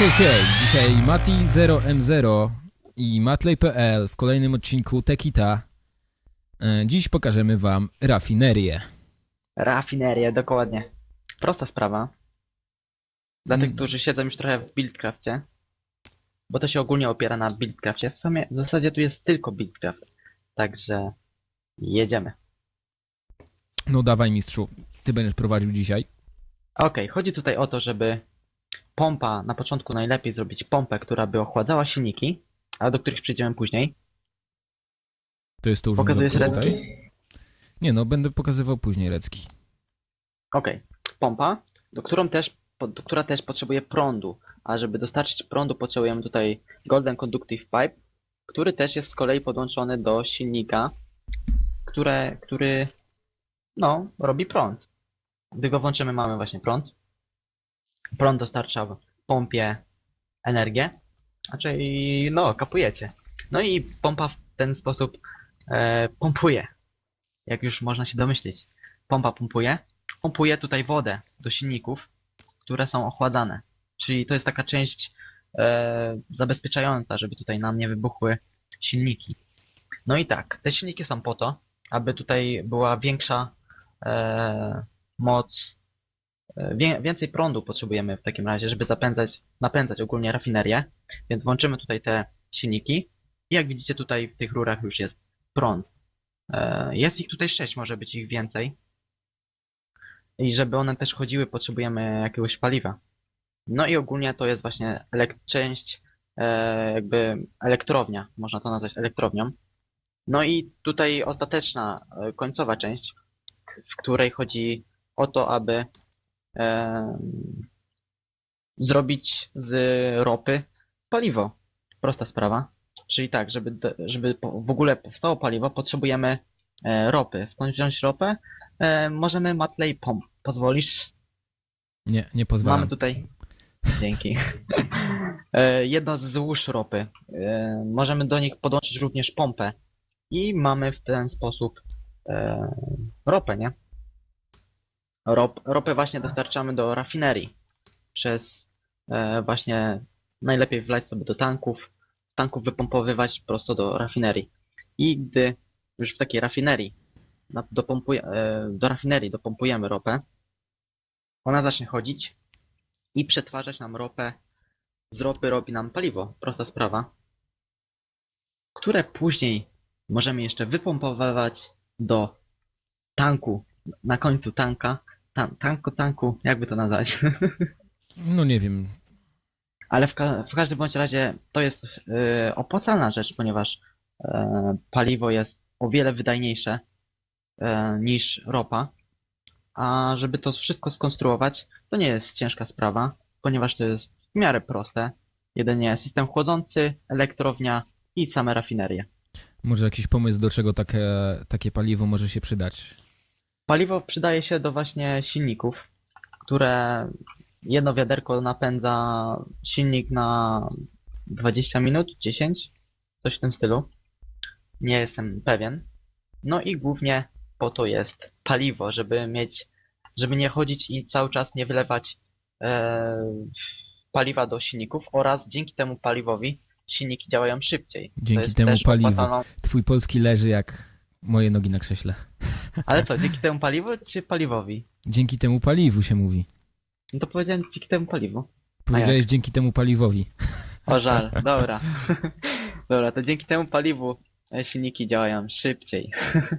Hej, hej! Dzisiaj Mati0M0 i Matley.pl w kolejnym odcinku Tekita. E, Dziś pokażemy wam rafinerię. Rafinerię, dokładnie. Prosta sprawa. Dla tych, Mm. którzy siedzą już trochę w Buildcrafcie, bo to się ogólnie opiera na Buildcrafcie. W, sumie, w zasadzie tu jest tylko Buildcraft. Także jedziemy. No dawaj mistrzu, ty będziesz prowadził dzisiaj. Okej, chodzi tutaj o to, żeby pompa, na początku najlepiej zrobić pompę, która by ochładzała silniki, a do których przejdziemy później. To jest to Pokazujesz urządzonko ręki? tutaj. Nie no, będę pokazywał później recki. Okej, pompa, do, którą też, do, która też potrzebuje prądu, a żeby dostarczyć prądu potrzebujemy tutaj Golden Conductive Pipe, który też jest z kolei podłączony do silnika, które, który no, robi prąd. Gdy go włączymy mamy właśnie prąd. Prąd dostarcza pompie energię, czyli no, kapujecie. No i pompa w ten sposób e, pompuje, jak już można się domyślić. Pompa pompuje, pompuje tutaj wodę do silników, które są ochładzane. Czyli to jest taka część e, zabezpieczająca, żeby tutaj nam nie wybuchły silniki. No i tak, te silniki są po to, aby tutaj była większa e, moc, wie, więcej prądu potrzebujemy w takim razie, żeby zapędzać, napędzać ogólnie rafinerię. Więc włączymy tutaj te silniki i jak widzicie tutaj w tych rurach już jest prąd. E, jest ich tutaj sześć, może być ich więcej. I żeby one też chodziły, potrzebujemy jakiegoś paliwa. No i ogólnie to jest właśnie część, e, jakby elektrownia, można to nazwać elektrownią. No i tutaj ostateczna, e, końcowa część, w której chodzi o to, aby e, zrobić z ropy paliwo. Prosta sprawa. Czyli tak, żeby, żeby w ogóle powstało paliwo, potrzebujemy e, ropy. Skąd wziąć ropę? E, możemy Matley pom- pozwolisz? Nie, nie pozwalam. Mamy tutaj. Dzięki. e, jedno z złóż ropy. Możemy do nich podłączyć również pompę. I mamy w ten sposób ropę, nie? Rop, ropę właśnie dostarczamy do rafinerii. Przez e, właśnie najlepiej wlać sobie do tanków. Z tanków wypompowywać prosto do rafinerii. I gdy już w takiej rafinerii dopompuje, e, do rafinerii dopompujemy ropę, ona zacznie chodzić i przetwarzać nam ropę. Z ropy robi nam paliwo. Prosta sprawa. Które później możemy jeszcze wypompowywać do tanku. Na końcu tanka. Tan tanku, tanku, jakby to nazwać. No nie wiem. Ale w, ka w każdym bądź razie to jest yy, opłacalna rzecz, ponieważ e, paliwo jest o wiele wydajniejsze e, niż ropa. A żeby to wszystko skonstruować, to nie jest ciężka sprawa, ponieważ to jest w miarę proste. Jedynie system chłodzący, elektrownia i same rafinerie. Może jakiś pomysł, do czego takie, takie paliwo może się przydać? Paliwo przydaje się do właśnie silników, które jedno wiaderko napędza silnik na 20 minut, 10, coś w tym stylu. Nie jestem pewien. No i głównie po to jest paliwo, żeby mieć, żeby nie chodzić i cały czas nie wylewać e, paliwa do silników oraz dzięki temu paliwowi silniki działają szybciej. Dzięki temu paliwu. opłacalną- Twój polski leży jak moje nogi na krześle. Ale co, dzięki temu paliwu czy paliwowi? Dzięki temu paliwu się mówi. No to powiedziałem dzięki temu paliwu. Powiedziałeś dzięki temu paliwowi. O żal, dobra. dobra, to dzięki temu paliwu e, silniki działają szybciej.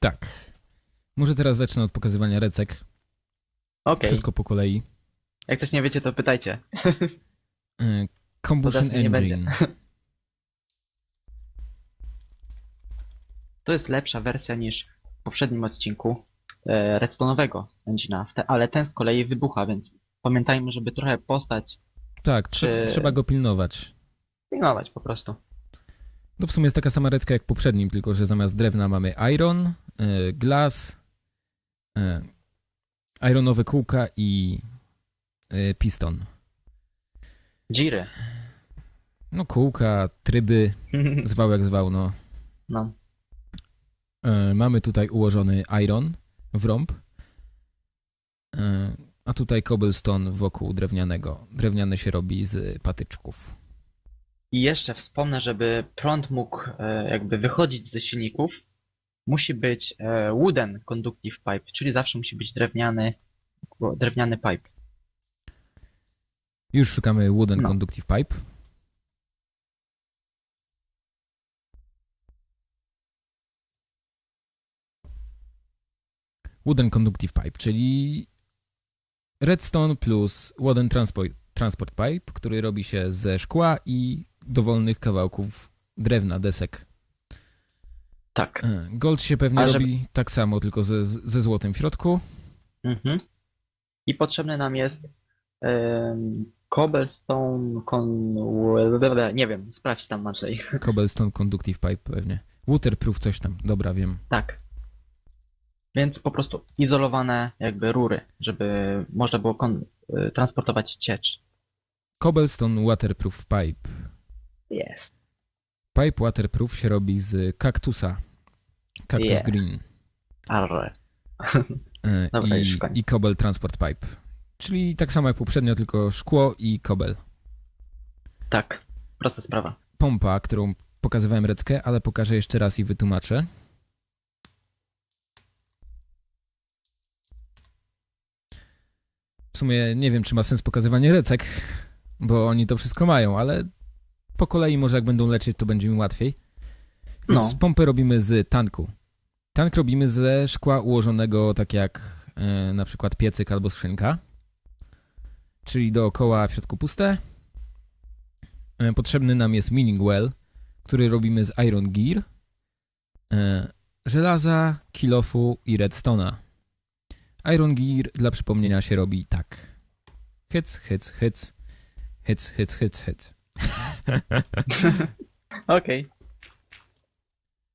Tak. Może teraz zacznę od pokazywania recek. Okej, Wszystko po kolei. jak coś nie wiecie, to pytajcie. E, Combustion będzie. Engine. To jest lepsza wersja niż w poprzednim odcinku e, redstone'owego te- ale ten z kolei wybucha, więc pamiętajmy, żeby trochę postać Tak, trze- Czy- trzeba go pilnować. pilnować po prostu. No w sumie jest taka sama recka jak w poprzednim, tylko że zamiast drewna mamy iron, e, glass, e, ironowe kółka i e, piston. Jiry. No kółka, tryby, zwał jak zwał, no. no. E, mamy tutaj ułożony iron w rąb. E, a tutaj cobblestone wokół drewnianego. Drewniany się robi z patyczków. I jeszcze wspomnę, żeby prąd mógł e, jakby wychodzić ze silników, musi być wooden conductive pipe, czyli zawsze musi być drewniany, drewniany pipe. Już szukamy wooden No. conductive pipe. Wooden conductive pipe, czyli redstone plus wooden transport, transport pipe, który robi się ze szkła i dowolnych kawałków drewna, desek. Tak. E, Gold się pewnie Ale robi tak samo, tylko ze, ze złotem w środku. Mhm. I potrzebny nam jest em, cobblestone con... nie wiem, sprawdź tam Maciej. Cobblestone conductive pipe pewnie. Waterproof coś tam, dobra, wiem. Tak. Więc po prostu izolowane jakby rury, żeby można było y, transportować ciecz. Cobblestone waterproof pipe. Jest. Pipe waterproof się robi z kaktusa. Yeah. green. Arre. E, Dobra, I. I cobble transport pipe. Czyli tak samo jak poprzednio, tylko szkło i kobel. Tak. Prosta sprawa. Pompa, którą pokazywałem Reckę, ale pokażę jeszcze raz i wytłumaczę. W sumie nie wiem, czy ma sens pokazywanie Recek, bo oni to wszystko mają, ale po kolei może jak będą lecieć, to będzie mi łatwiej. Więc No. pompę robimy z tanku. Tank robimy ze szkła ułożonego tak jak e, na przykład piecyk albo skrzynka. Czyli dookoła w środku puste. E, Potrzebny nam jest mining well, który robimy z iron gear, e, żelaza, kilofu i redstone'a. Iron gear dla przypomnienia się robi tak. Hyc, hyc, hyc, hyc, hyc, hyc, hyc. Okej.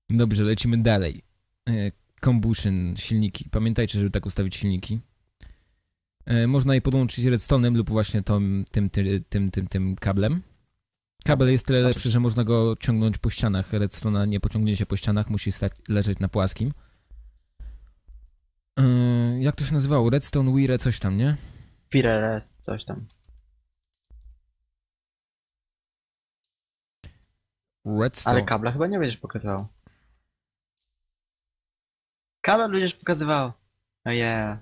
Dobrze, lecimy dalej. E, Combustion, silniki. Pamiętajcie, żeby tak ustawić silniki. E, Można je podłączyć redstone'em lub właśnie tym, ty, tym, tym, tym kablem. Kabel jest tyle lepszy, że można go ciągnąć po ścianach. Redstone'a nie pociągnie się po ścianach, musi stać, leżeć na płaskim. E, Jak to się nazywało? Redstone Wire coś tam, nie? Pirere, coś tam. Redstone. Ale kabla chyba nie będziesz pokazywał. Kabel będziesz pokazywał. Ojej.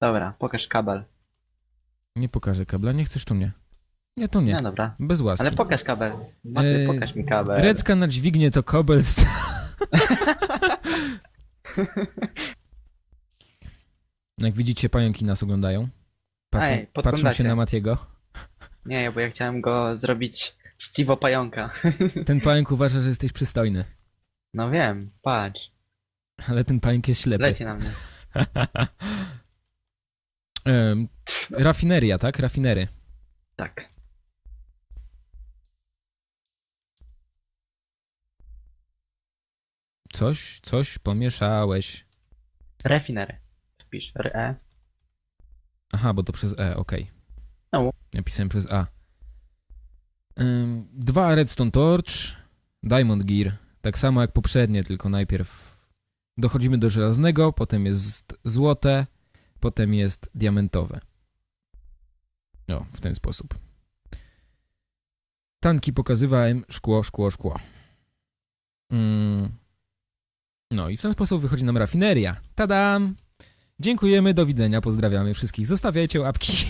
Dobra, pokaż kabel. Nie pokażę kabla, nie chcesz to nie. Nie, to nie. No dobra. Bez łaski. Ale pokaż kabel. Maty, Eee, pokaż mi kabel. Recka na dźwignię to kobelst. Jak widzicie, pająki nas oglądają. Patrzą, Ej, patrzą się na Matiego. Nie, bo ja chciałem go zrobić Steve'o pająka. Ten pająk uważa, że jesteś przystojny. No wiem, patrz. Ale ten pająk jest ślepy. Leci na mnie. Em, rafineria, tak? Rafinery. Tak. Coś, coś pomieszałeś. Refinery. Wpisz RE. Aha, bo to przez E, okej. No. Napisałem przez A. Ym, dwa Redstone Torch, Diamond Gear. Tak samo jak poprzednie, tylko najpierw dochodzimy do żelaznego, potem jest złote, potem jest diamentowe. No, w ten sposób. Tanki pokazywałem, szkło, szkło, szkło. Mm. No i w ten sposób wychodzi nam rafineria. Tadam! Dziękujemy, do widzenia, pozdrawiamy wszystkich. Zostawiajcie łapki.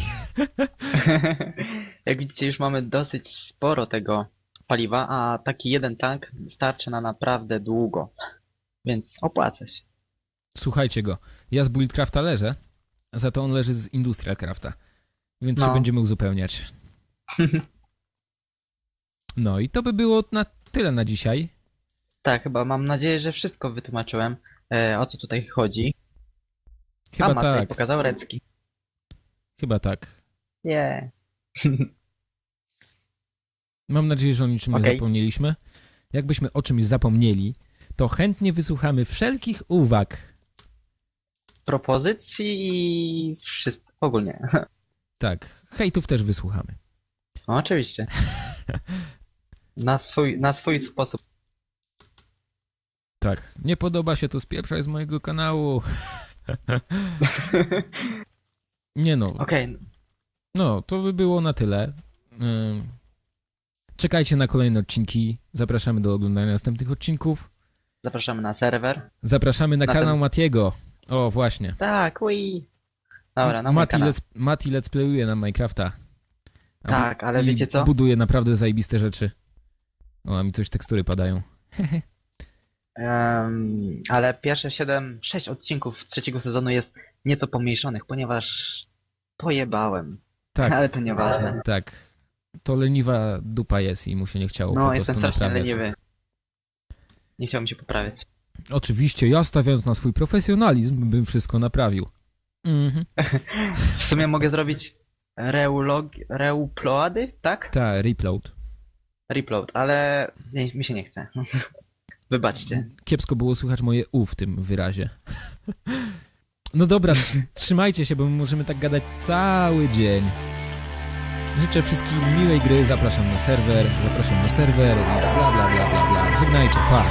Jak widzicie, już mamy dosyć sporo tego paliwa, a taki jeden tank starczy na naprawdę długo. Więc opłaca się. Słuchajcie go. Ja z Buildcrafta leżę, za to on leży z Industrialcrafta. Więc No. się będziemy uzupełniać. No i to by było na tyle na dzisiaj. Tak, chyba mam nadzieję, że wszystko wytłumaczyłem, e, o co tutaj chodzi. Chyba a tak, pokazał recki. chyba tak. Nie. Mam nadzieję, że o niczym nie Okej. zapomnieliśmy. Jakbyśmy o czymś zapomnieli, to chętnie wysłuchamy wszelkich uwag. Propozycji i wszystko. Ogólnie. Tak, hejtów też wysłuchamy. No, oczywiście. Na swój, na swój sposób. Tak, nie podoba się to spieprzaj z mojego kanału. Nie no, Okej, no, to by było na tyle. Ym, Czekajcie na kolejne odcinki. Zapraszamy do oglądania następnych odcinków. zapraszamy na serwer. Zapraszamy na Na kanał ten- Matiego. O, właśnie. Tak, ui. Dobra, na Mati, let's, Mati let's playuje na Minecrafta. A Tak, ale wiecie co? buduje naprawdę zajebiste rzeczy. O, a mi coś tekstury padają. Em, ale pierwsze 7, 6 odcinków trzeciego sezonu jest nieco pomniejszonych, ponieważ pojebałem. Tak, Ale to nieważne. tak. To leniwa dupa jest i mu się nie chciało po No, prostu jestem strasznie naprawiać. leniwy. Nie chciałbym się poprawiać. Oczywiście, ja stawiając na swój profesjonalizm, bym wszystko naprawił. Mhm. W sumie mogę zrobić reulog, reuploady, tak? Ta, replode. Reupload, ale nie, mi się nie chce. Wybaczcie. Kiepsko było słychać moje u w tym wyrazie. No dobra, tr- trzymajcie się, bo my możemy tak gadać cały dzień. Życzę wszystkim miłej gry, zapraszam na serwer, zapraszam na serwer i bla bla bla bla bla. Żegnajcie, pa!